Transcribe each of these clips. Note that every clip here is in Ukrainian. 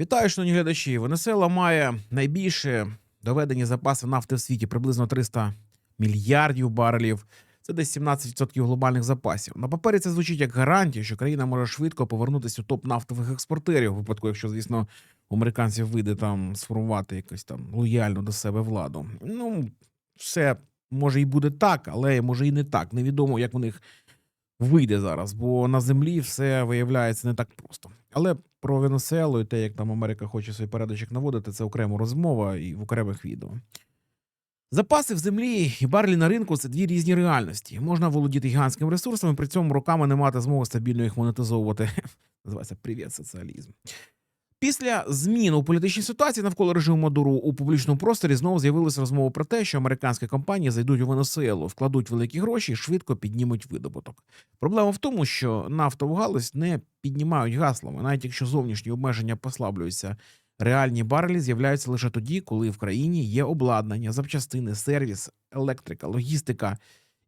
Вітаю, шановні глядачі. Венесуела має найбільше доведені запаси нафти в світі приблизно 300 мільярдів барелів. Це десь 17% глобальних запасів. На папері це звучить як гарантія, що країна може швидко повернутися у топ нафтових експортерів, у випадку, якщо, звісно, у американців вийде там сформувати якусь там лояльну до себе владу. Ну, все може і буде так, але може і не так. Невідомо, як у них вийде зараз, бо на землі все виявляється не так просто. Але про Венесуелу і те, як там Америка хоче свій порядочок наводити, це окрема розмова і в окремих відео. Запаси в землі і барлі на ринку це дві різні реальності. Можна володіти гігантськими ресурсами, при цьому роками не мати змоги стабільно їх монетизовувати. Називається Привіт, соціалізм. Після змін у політичній ситуації навколо режиму Мадуру у публічному просторі знову з'явилася розмова про те, що американські компанії зайдуть у Венесуелу, вкладуть великі гроші і швидко піднімуть видобуток. Проблема в тому, що нафтову галузь не піднімають гаслами, навіть якщо зовнішні обмеження послаблюються. Реальні барелі з'являються лише тоді, коли в країні є обладнання, запчастини, сервіс, електрика, логістика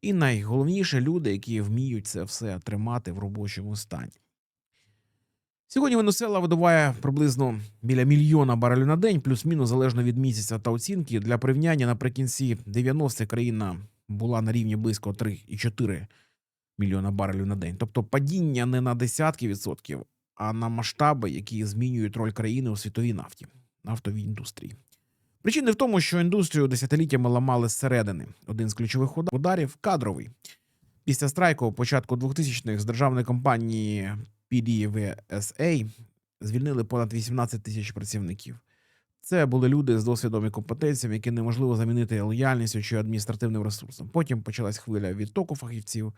і найголовніше люди, які вміють це все тримати в робочому стані. Сьогодні Венесуела видобуває приблизно біля мільйона барелів на день, плюс-мінус залежно від місяця та оцінки. Для порівняння наприкінці 90-х країна була на рівні близько 3,4 мільйона барелів на день. Тобто падіння не на десятки відсотків, а на масштаби, які змінюють роль країни у світовій нафті, нафтовій індустрії. Причини в тому, що індустрію десятиліттями ламали зсередини. Один з ключових удар- ударів кадровий. Після страйку початку 2000-х з державної компанії PDVSA звільнили понад 18 тисяч працівників. Це були люди з досвідом і компетенціями, які неможливо замінити лояльністю чи адміністративним ресурсом. Потім почалась хвиля відтоку фахівців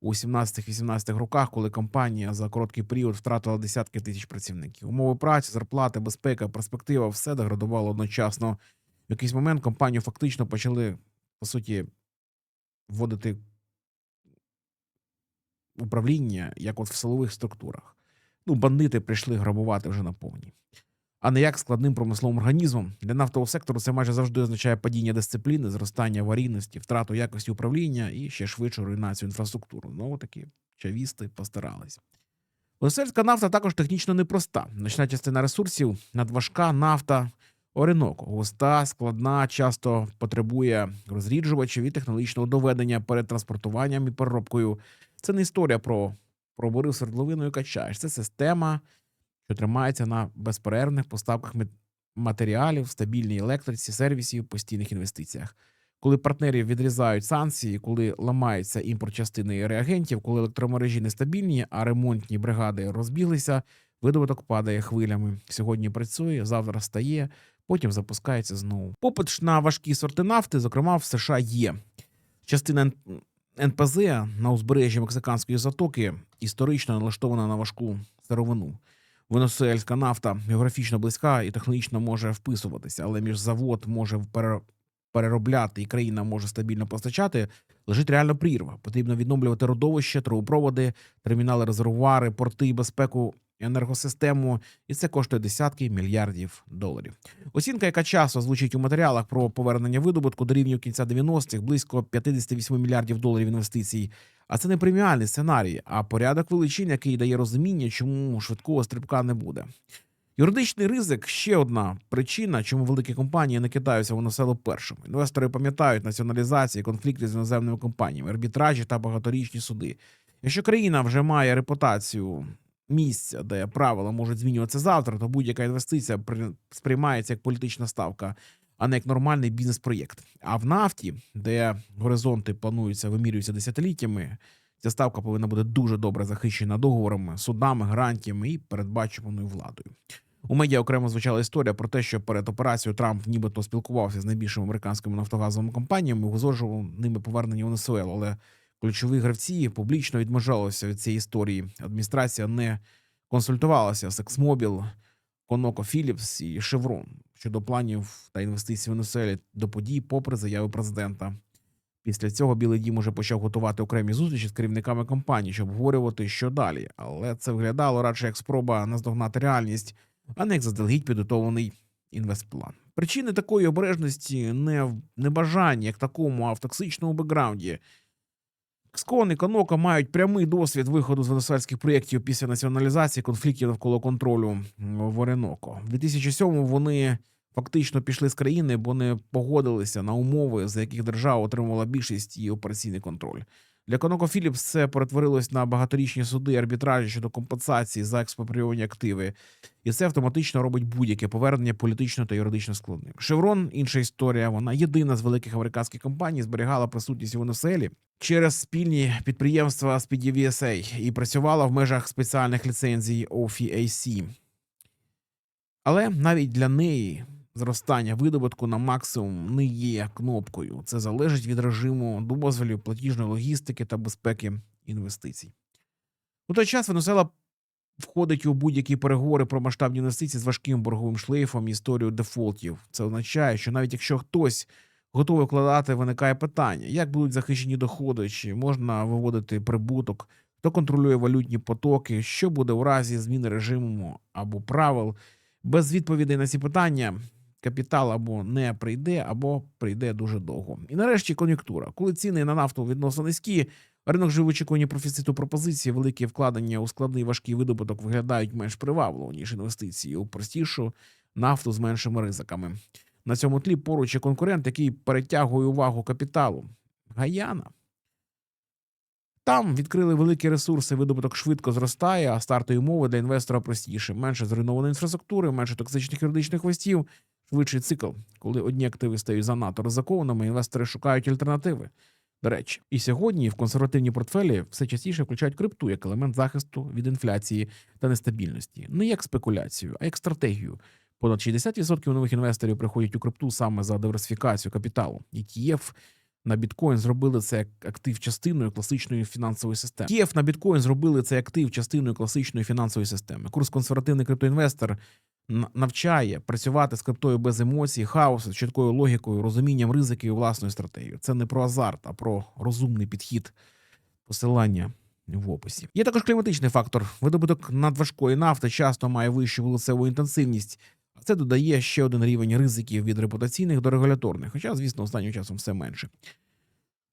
у 17-18 роках, коли компанія за короткий період втратила десятки тисяч працівників. Умови праці, зарплати, безпека, перспектива все деградувало одночасно. В якийсь момент компанію фактично почали по суті вводити управління, як от в силових структурах. Ну, бандити прийшли грабувати вже на повні. А не як складним промисловим організмом. Для нафтового сектору це майже завжди означає падіння дисципліни, зростання аварійності, втрату якості управління і ще швидшу руйнацію інфраструктури. Знову таки, чавісти постарались. Венесуельська нафта також технічно непроста. Значна частина ресурсів надважка нафта Оріноко. Густа, складна, часто потребує розріджувачів і технологічного доведення перед транспортуванням і переробкою. Це не історія про пробурив свердловину і качаєш. Це система, що тримається на безперервних поставках матеріалів, стабільній електриці, сервісів, постійних інвестиціях. Коли партнерів відрізають санкції, коли ламається імпорт частини реагентів, коли електромережі нестабільні, а ремонтні бригади розбіглися, видобуток падає хвилями. Сьогодні працює, завтра стає, потім запускається знову. Попит на важкі сорти нафти, зокрема в США, є. Частина НПЗ на узбережжі Мексиканської затоки історично налаштована на важку сировину. Венесуельська нафта географічно близька і технологічно може вписуватися, але між завод може пере- переробляти і країна може стабільно постачати, лежить реальна прірва. Потрібно відновлювати родовище, трубопроводи, термінали, резервуари, порти, безпеку, енергосистему, і це коштує десятки мільярдів доларів. Оцінка, яка часто звучить у матеріалах про повернення видобутку до рівнів кінця 90-х, близько 58 мільярдів доларів інвестицій. А це не преміальний сценарій, а порядок величин, який дає розуміння, чому швидкого стрибка не буде. Юридичний ризик ще одна причина, чому великі компанії не кидаються в Венесуелу першими. Інвестори пам'ятають націоналізації, конфлікти з іноземними компаніями, арбітражі та багаторічні суди. Якщо країна вже має репутацію місця, де правила можуть змінюватися завтра, то будь-яка інвестиція при- сприймається як політична ставка, а не як нормальний бізнес-проєкт. А в нафті, де горизонти плануються, вимірюються десятиліттями, ця ставка повинна бути дуже добре захищена договорами, судами, гарантіями і передбачуваною владою. У медіа окремо звучала історія про те, що перед операцією Трамп нібито спілкувався з найбільшими американськими нафтогазовими компаніями, узгоджував ними повернення Венесуелу. Але ключові гравці публічно відмежалися від цієї історії. Адміністрація не консультувалася з Ексмобіл, Коноко Філіпс і Шеврон щодо планів та інвестицій в Венесуелі до подій, попри заяви президента. Після цього Білий Дім уже почав готувати окремі зустрічі з керівниками компаній, щоб обговорювати, що далі. Але це виглядало радше як спроба наздогнати реальність, а не як заздалегідь підготовлений інвестплан. Причини такої обережності не в небажанні як такому, а в токсичному бекграунді. Скон і Конока мають прямий досвід виходу з венесуельських проєктів після націоналізації конфліктів навколо контролю в Ореноко. В 2007-му вони фактично пішли з країни, бо не погодилися на умови, за яких держава отримувала більшість і операційний контроль. Для Коноко Філіпс це перетворилось на багаторічні суди арбітражі щодо компенсації за експропріовані активи, і це автоматично робить будь-яке повернення політично та юридично складним. Шеврон інша історія. Вона єдина з великих американських компаній зберігала присутність у Венесуелі через спільні підприємства з PDVSA і працювала в межах спеціальних ліцензій OFAC. Але навіть для неї зростання видобутку на максимум не є кнопкою. Це залежить від режиму дозволів, платіжної логістики та безпеки інвестицій. У той час Венесуела входить у будь-які переговори про масштабні інвестиції з важким борговим шлейфом і історією дефолтів. Це означає, що навіть якщо хтось готовий вкладати, виникає питання, як будуть захищені доходи, чи можна виводити прибуток, хто контролює валютні потоки, що буде у разі зміни режиму або правил. Без відповідей на ці питання капітал або не прийде, або прийде дуже довго. І нарешті кон'юнктура. Коли ціни на нафту відносно низькі, ринок живе в профіциту пропозиції, великі вкладення у складний важкий видобуток виглядають менш привабливо, ніж інвестиції у простішу нафту з меншими ризиками. На цьому тлі поруч є конкурент, який перетягує увагу капіталу. Гаяна. Там відкрили великі ресурси, видобуток швидко зростає, а стартові умови для інвестора простіше. Менше зруйнованої інфраструктури, менше токсичних юридичних хвостів, швидший цикл. Коли одні активи стають занадто ризикованими, інвестори шукають альтернативи. До речі, і сьогодні в консервативні портфелі все частіше включають крипту як елемент захисту від інфляції та нестабільності, не як спекуляцію, а як стратегію. Понад 60% нових інвесторів приходять у крипту саме за диверсифікацію капіталу. ETF на біткоін зробили це як актив частиною класичної фінансової системи. ETF на біткоін зробили це актив частиною класичної фінансової системи. Курс консервативний криптоінвестор навчає працювати з криптою без емоцій, хаосу, чіткою логікою, розумінням ризиків і власною стратегією. Це не про азарт, а про розумний підхід посилання в описі. Є також кліматичний фактор. Видобуток надважкої нафти часто має вищу вулицеву інтенсивність. А це додає ще один рівень ризиків від репутаційних до регуляторних, хоча, звісно, останнім часом все менше.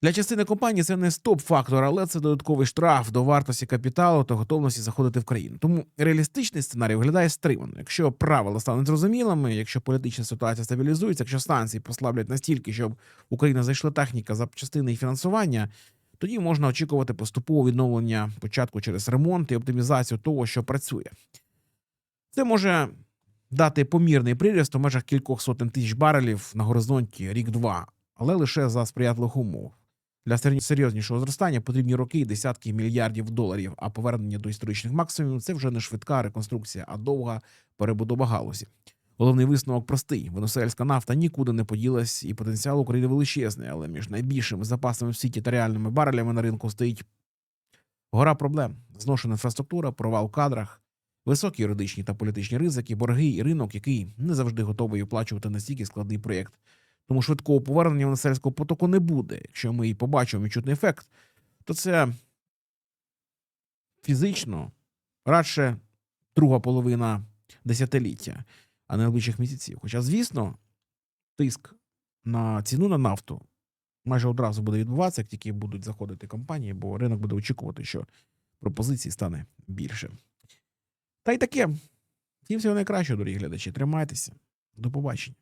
Для частини компаній це не стоп-фактор, але це додатковий штраф до вартості капіталу та готовності заходити в країну. Тому реалістичний сценарій виглядає стримано. Якщо правила стануть зрозумілими, якщо політична ситуація стабілізується, якщо санкції послаблять настільки, щоб Україна зайшла техніка, запчастини і фінансування, тоді можна очікувати поступове відновлення початку через ремонт і оптимізацію того, що працює. Це може дати помірний приріст у межах кількох сотень тисяч барелів на горизонті рік-два, але лише за сприятливих умов. Для серйознішого зростання потрібні роки і десятки мільярдів доларів, а повернення до історичних максимумів це вже не швидка реконструкція, а довга перебудова галузі. Головний висновок простий: венесуельська нафта нікуди не поділась, і потенціал України величезний, але між найбільшими запасами в світі та реальними барелями на ринку стоїть гора проблем: зношена інфраструктура, провал в кадрах, високі юридичні та політичні ризики, борги і ринок, який не завжди готовий оплачувати настільки складний проєкт. Тому швидкого повернення венесуельського потоку не буде. Якщо ми і побачимо відчутний ефект, то це фізично радше друга половина десятиліття, а не найближчих місяців. Хоча, звісно, тиск на ціну на нафту майже одразу буде відбуватися, як тільки будуть заходити компанії, бо ринок буде очікувати, що пропозицій стане більше. Та й таке. Всім всього найкращого, дорогі глядачі. Тримайтеся. До побачення.